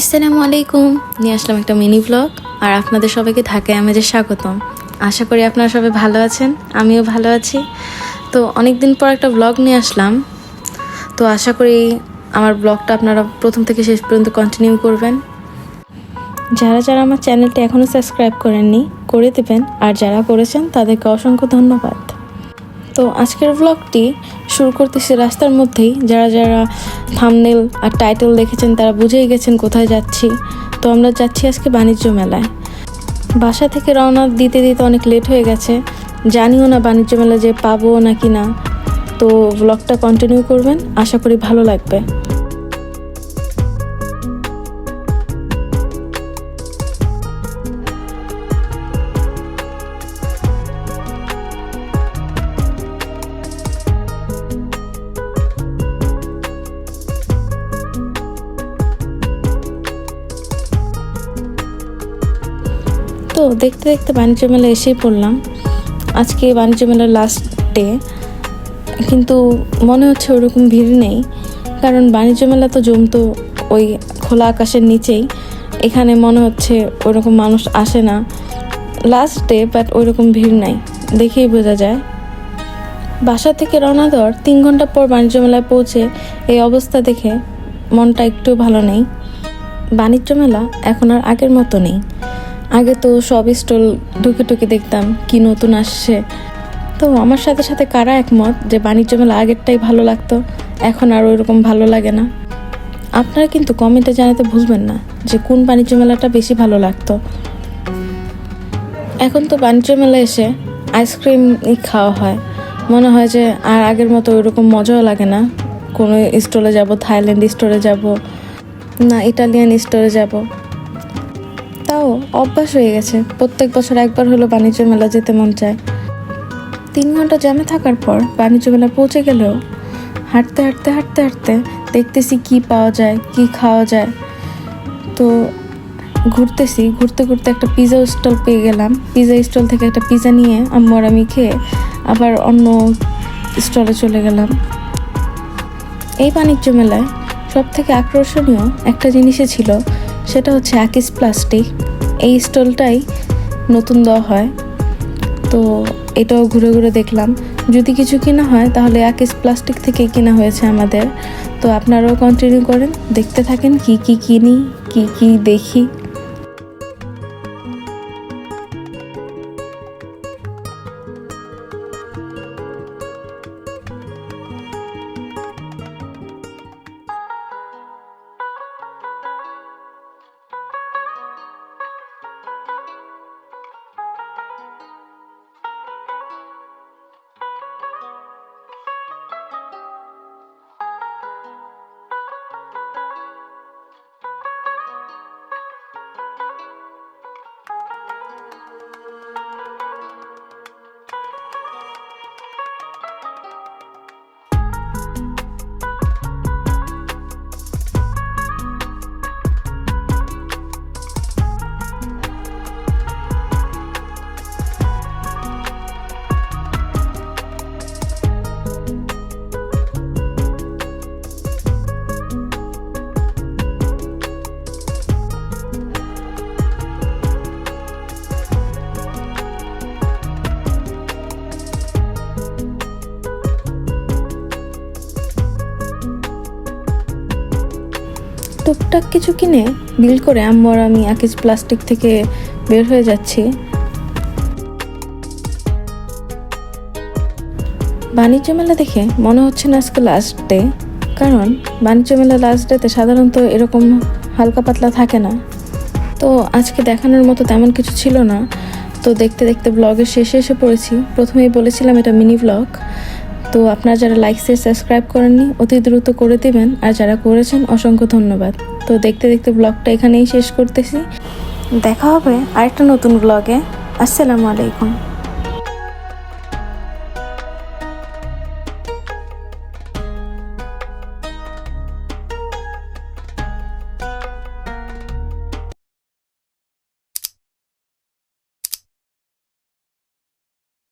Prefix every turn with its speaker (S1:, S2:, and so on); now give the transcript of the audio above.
S1: আসসালামু আলাইকুম। নিয়ে আসলাম একটা মিনি ব্লগ আর আপনাদের সবাইকে ঢাকায় আমেজে স্বাগতম। আশা করি আপনারা সবাই ভালো আছেন, আমিও ভালো আছি। তো অনেক দিন পর একটা ব্লগ নিয়ে আসলাম। তো আশা করি আমার ব্লগটা আপনারা প্রথম থেকে শেষ পর্যন্ত কন্টিনিউ করবেন। যারা যারা আমার চ্যানেলটি এখনও সাবস্ক্রাইব করেননি, করে দেবেন। আর যারা করেছেন, তাদেরকে অসংখ্য ধন্যবাদ। তো আজকের ব্লগটি শুরু করতেছি রাস্তার মধ্যেই। যারা যারা থামনেল আর টাইটেল দেখেছেন, তারা বুঝেই গেছেন কোথায় যাচ্ছি। তো আমরা যাচ্ছি আজকে বাণিজ্য মেলায়। বাসা থেকে রওনা দিতে দিতে অনেক লেট হয়ে গেছে। জানিও না বাণিজ্য মেলা যে পাবো নাকি না। তো ব্লগটা কন্টিনিউ করবেন। আশা করি ভালো লাগবে। তো দেখতে দেখতে বাণিজ্য মেলা এসেই পড়লাম। আজকে বাণিজ্য মেলার লাস্ট ডে কিন্তু মনে হচ্ছে ওরকম ভিড় নেই। কারণ বাণিজ্য মেলা তো জমতো ওই খোলা আকাশের নিচেই। এখানে মনে হচ্ছে ওরকম মানুষ আসে না। লাস্ট ডে বাট ওইরকম ভিড় নাই। দেখেই বোঝা যায়। বাসা থেকে রওনা দেওয়ার তিন ঘণ্টা পর বাণিজ্য মেলায় পৌঁছে এই অবস্থা দেখে মনটা একটু ভালো নেই। বাণিজ্য মেলা এখন আর আগের মতো নেই। আগে তো সব স্টল ঢুকে ঢুকে দেখতাম, কি নতুন আসছে। তো আমার সাথে সাথে কারা একমত যে বাণিজ্য মেলা আগেরটাই ভালো লাগতো? এখন আর ওইরকম ভালো লাগে না। আপনারা কিন্তু কমেন্টে জানাতে ভুলবেন না যে কোন বাণিজ্য মেলাটা বেশি ভালো লাগতো। এখন তো বাণিজ্য মেলা এসে আইসক্রিম খাওয়া হয়। মনে হয় যে আর আগের মতো ওইরকম মজাও লাগে না। কোনো স্টোরে যাব থাইল্যান্ড স্টোরে যাব, না ইটালিয়ান স্টোরে যাব। তাও অভ্যাস হয়ে গেছে। প্রত্যেক বছর একবার হলো বাণিজ্য মেলা যেতে মন চায়। তিন ঘণ্টা জ্যামে থাকার পর বাণিজ্য মেলা পৌঁছে গেলেও হাঁটতে হাঁটতে হাঁটতে হাঁটতে দেখতেছি কি পাওয়া যায়, কি খাওয়া যায়। তো ঘুরতেছি, ঘুরতে ঘুরতে একটা পিজা স্টল পেয়ে গেলাম। পিজা স্টল থেকে একটা পিজা নিয়ে আম্মু আমি খেয়ে আবার অন্য স্টলে চলে গেলাম। এই বাণিজ্য মেলায় সব থেকে আকর্ষণীয় একটা জিনিসে ছিল, সেটা হচ্ছে আকিস প্লাস্টিক এই স্টলটাই নতুন দেওয়া হয়। তো এটাও ঘুরে ঘুরে দেখলাম। যদি কিছু কিনা হয়, তাহলে আকিস প্লাস্টিক থেকে কেনা হয়েছে আমাদের। তো আপনারাও কন্টিনিউ করেন, দেখতে থাকেন কি কি কিনি, কি কি দেখি। টুকটাক কিছু কিনে বিল করে আম্মু আর আমি আকিস প্লাস্টিক থেকে বের হয়ে যাচ্ছি। বাণিজ্য মেলা দেখে মনে হচ্ছে না আজকে লাস্ট ডে কারণ বাণিজ্য মেলা লাস্ট ডেতে সাধারণত এরকম হালকা পাতলা থাকে না। তো আজকে দেখানোর মতো তেমন কিছু ছিল না। তো দেখতে দেখতে ব্লগের শেষে এসে পড়েছি। প্রথমেই বলেছিলাম এটা মিনি ব্লগ তো আপনারা যারা লাইক শেয়ার সাবস্ক্রাইব করেননি, অতি দ্রুত করে দেবেন। আর যারা করেছেন, অসংখ্য ধন্যবাদ। তো দেখতে দেখতে ব্লগটা এখানেই শেষ করতেছি। দেখা হবে আরেকটা নতুন ব্লগে আসসালামু আলাইকুম।